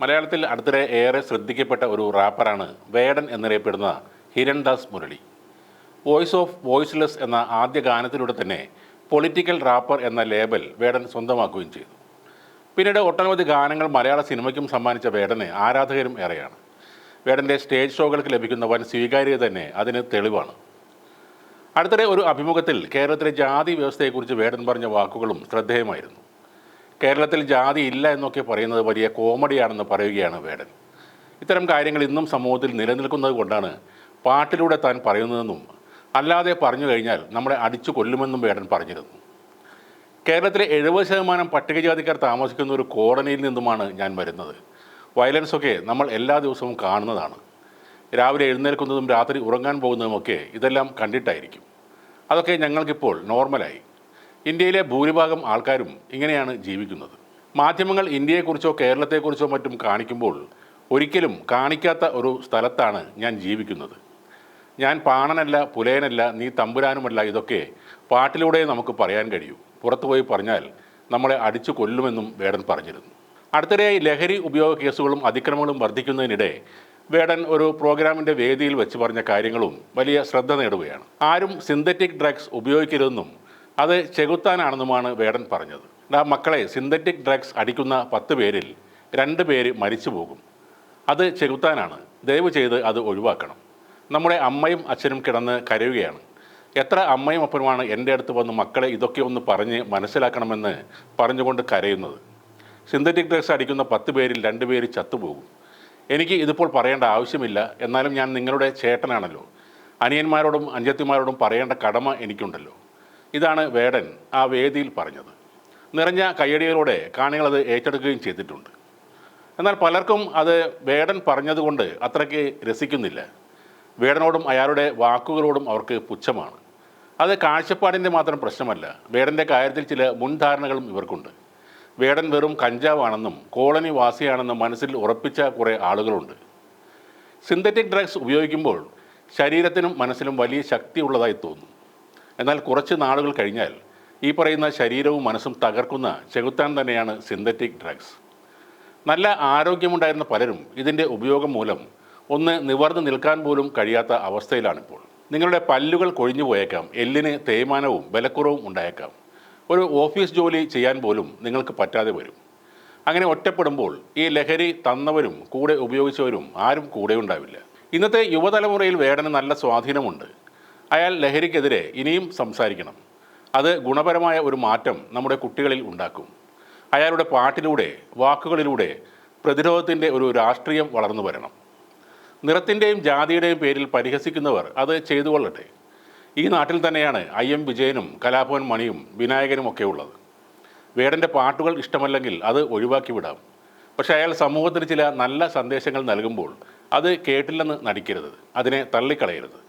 മലയാളത്തിൽ അടുത്തിടെ ഏറെ ശ്രദ്ധിക്കപ്പെട്ട ഒരു റാപ്പറാണ് വേടൻ എന്നറിയപ്പെടുന്ന Hirandas Murali. Voice of voiceless എന്ന ആദ്യ ഗാനത്തിലൂടെ തന്നെ പൊളിറ്റിക്കൽ റാപ്പർ എന്ന ലേബൽ വേടൻ സ്വന്തമാക്കുകയും ചെയ്തു. പിന്നീട് ഒട്ടനവധി ഗാനങ്ങൾ മലയാള സിനിമയ്ക്കും സമ്മാനിച്ച വേടന് ആരാധകരും ഏറെയാണ്. വേടന്റെ സ്റ്റേജ് ഷോകൾക്ക് ലഭിക്കുന്ന വൻ സ്വീകാര്യത തന്നെ അതിന് തെളിവാണ്. അടുത്തിടെ ഒരു അഭിമുഖത്തിൽ കേരളത്തിലെ ജാതി വ്യവസ്ഥയെക്കുറിച്ച് വേടൻ പറഞ്ഞ വാക്കുകളും ശ്രദ്ധേയമായിരുന്നു. കേരളത്തിൽ ജാതി ഇല്ല എന്നൊക്കെ പറയുന്നത് വലിയ കോമഡിയാണെന്ന് പറയുകയാണ് വേടൻ. ഇത്തരം കാര്യങ്ങൾ ഇന്നും സമൂഹത്തിൽ നിലനിൽക്കുന്നത് കൊണ്ടാണ് പാട്ടിലൂടെ താൻ പറയുന്നതെന്നും അല്ലാതെ പറഞ്ഞു കഴിഞ്ഞാൽ നമ്മളെ അടിച്ചു കൊല്ലുമെന്നും വേടൻ പറഞ്ഞിരുന്നു. കേരളത്തിലെ എഴുപത് ശതമാനം പട്ടികജാതിക്കാർ താമസിക്കുന്ന ഒരു കോളനിയിൽ നിന്നുമാണ് ഞാൻ വരുന്നത്. വയലൻസൊക്കെ നമ്മൾ എല്ലാ ദിവസവും കാണുന്നതാണ്. രാവിലെ എഴുന്നേൽക്കുന്നതും രാത്രി ഉറങ്ങാൻ പോകുന്നതുമൊക്കെ ഇതെല്ലാം കണ്ടിട്ടായിരിക്കും. അതൊക്കെ ഞങ്ങൾക്കിപ്പോൾ നോർമലായി. ഇന്ത്യയിലെ ഭൂരിഭാഗം ആൾക്കാരും ഇങ്ങനെയാണ് ജീവിക്കുന്നത്. മാധ്യമങ്ങൾ ഇന്ത്യയെക്കുറിച്ചോ കേരളത്തെക്കുറിച്ചോ മറ്റും കാണിക്കുമ്പോൾ ഒരിക്കലും കാണിക്കാത്ത ഒരു സ്ഥലത്താണ് ഞാൻ ജീവിക്കുന്നത്. ഞാൻ പാണനല്ല പുലയനല്ല നീ തമ്പുരാനുമല്ല ഇതൊക്കെ പാട്ടിലൂടെ നമുക്ക് പറയാൻ കഴിയൂ. പുറത്തുപോയി പറഞ്ഞാൽ നമ്മളെ അടിച്ചു കൊല്ലുമെന്നും വേടൻ പറഞ്ഞിരുന്നു. അടുത്തിടെയായി ലഹരി ഉപയോഗ കേസുകളും അതിക്രമങ്ങളും വർദ്ധിക്കുന്നതിനിടെ വേടൻ ഒരു പ്രോഗ്രാമിന്റെ വേദിയിൽ വെച്ച് പറഞ്ഞ കാര്യങ്ങളും വലിയ ശ്രദ്ധ നേടുകയാണ്. ആരും സിന്തറ്റിക് ഡ്രഗ്സ് ഉപയോഗിക്കരുതെന്നും അത് ചെകുത്താനാണെന്നുമാണ് വേടൻ പറഞ്ഞത്. ആ മക്കളെ സിന്തറ്റിക് ഡ്രഗ്സ് അടിക്കുന്ന പത്ത് പേരിൽ രണ്ട് പേര് മരിച്ചു പോകും. അത് ചെകുത്താനാണ്. ദയവ് ചെയ്ത് അത് ഒഴിവാക്കണം. നമ്മുടെ അമ്മയും അച്ഛനും കിടന്ന് കരയുകയാണ്. എത്ര അമ്മയും അപ്പനുമാണ് എന്റെ അടുത്ത് വന്ന് മക്കളെ ഇതൊക്കെ ഒന്ന് പറഞ്ഞ് മനസ്സിലാക്കണമെന്ന് പറഞ്ഞുകൊണ്ട് കരയുന്നത്? സിന്തറ്റിക് ഡ്രഗ്സ് അടിക്കുന്ന പത്ത് പേരിൽ രണ്ട് പേര് ചത്തുപോകും. എനിക്ക് ഇതിപ്പോൾ പറയേണ്ട ആവശ്യമില്ല. എന്നാലും ഞാൻ നിങ്ങളുടെ ചേട്ടനാണല്ലോ. അനിയന്മാരോടും അഞ്ചത്തിമാരോടും പറയേണ്ട കടമ എനിക്കുണ്ടല്ലോ. ഇതാണ് വേടൻ ആ വേദിയിൽ പറഞ്ഞത്. നിറഞ്ഞ കയ്യടികളോടെ കാണികളത് ഏറ്റെടുക്കുകയും ചെയ്തിട്ടുണ്ട്. എന്നാൽ പലർക്കും അത് വേടൻ പറഞ്ഞതുകൊണ്ട് അത്രയ്ക്ക് രസിക്കുന്നില്ല. വേടനോടും അയാളുടെ വാക്കുകളോടും അവർക്ക് പുച്ഛമാണ്. അത് കാഴ്ചപ്പാടിന്റെ മാത്രം പ്രശ്നമല്ല വേടന്റെ കാര്യത്തിൽ ചില മുൻധാരണകളും ഇവർക്കുണ്ട്. വേടൻ വെറും കഞ്ചാവാണെന്നും കോളനി വാസിയാണെന്നും മനസ്സിൽ ഉറപ്പിച്ച കുറേ ആളുകളുണ്ട്. സിന്തറ്റിക് ഡ്രഗ്സ് ഉപയോഗിക്കുമ്പോൾ ശരീരത്തിനും മനസ്സിനും വലിയ ശക്തിയുള്ളതായി തോന്നും. എന്നാൽ കുറച്ച് നാളുകൾ കഴിഞ്ഞാൽ ഈ പറയുന്ന ശരീരവും മനസ്സും തകർക്കുന്ന ചെകുത്താൻ തന്നെയാണ് സിന്തറ്റിക് ഡ്രഗ്സ്. നല്ല ആരോഗ്യമുണ്ടായിരുന്ന പലരും ഇതിന്റെ ഉപയോഗം മൂലം ഒന്ന് നിവർന്ന് നിൽക്കാൻ പോലും കഴിയാത്ത അവസ്ഥയിലാണിപ്പോൾ. നിങ്ങളുടെ പല്ലുകൾ കൊഴിഞ്ഞു പോയേക്കാം എല്ലിന് തേയ്മാനവും ബലക്കുറവും ഉണ്ടായേക്കാം. ഒരു ഓഫീസ് ജോലി ചെയ്യാൻ പോലും നിങ്ങൾക്ക് പറ്റാതെ വരും. അങ്ങനെ ഒറ്റപ്പെടുമ്പോൾ ഈ ലഹരി തന്നവരും കൂടെ ഉപയോഗിച്ചവരും ആരും കൂടെ ഉണ്ടാവില്ല. ഇന്നത്തെ യുവതലമുറയിൽ വേടന് നല്ല സ്വാധീനമുണ്ട്. അയാൾ ലഹരിക്കെതിരെ ഇനിയും സംസാരിക്കണം. അത് ഗുണപരമായ ഒരു മാറ്റം നമ്മുടെ കുട്ടികളിൽ ഉണ്ടാക്കും. അയാളുടെ പാട്ടിലൂടെ വാക്കുകളിലൂടെ പ്രതിരോധത്തിന്റെ ഒരു രാഷ്ട്രീയം വളർന്നു വരണം. നിറത്തിന്റെയും ജാതിയുടെയും പേരിൽ പരിഹസിക്കുന്നവർ അത് ചെയ്തു കൊള്ളട്ടെ. ഈ നാട്ടിൽ തന്നെയാണ് ഐ എം വിജയനും കലാഭവൻ മണിയും വിനായകനും ഒക്കെ ഉള്ളത്. വേടന്റെ പാട്ടുകൾ ഇഷ്ടമല്ലെങ്കിൽ അത് ഒഴിവാക്കി വിടാം. പക്ഷെ അയാൾ സമൂഹത്തിന് ചില നല്ല സന്ദേശങ്ങൾ നൽകുമ്പോൾ അത് കേട്ടില്ലെന്ന് നടിക്കരുത്. അതിനെ തള്ളിക്കളയരുത്.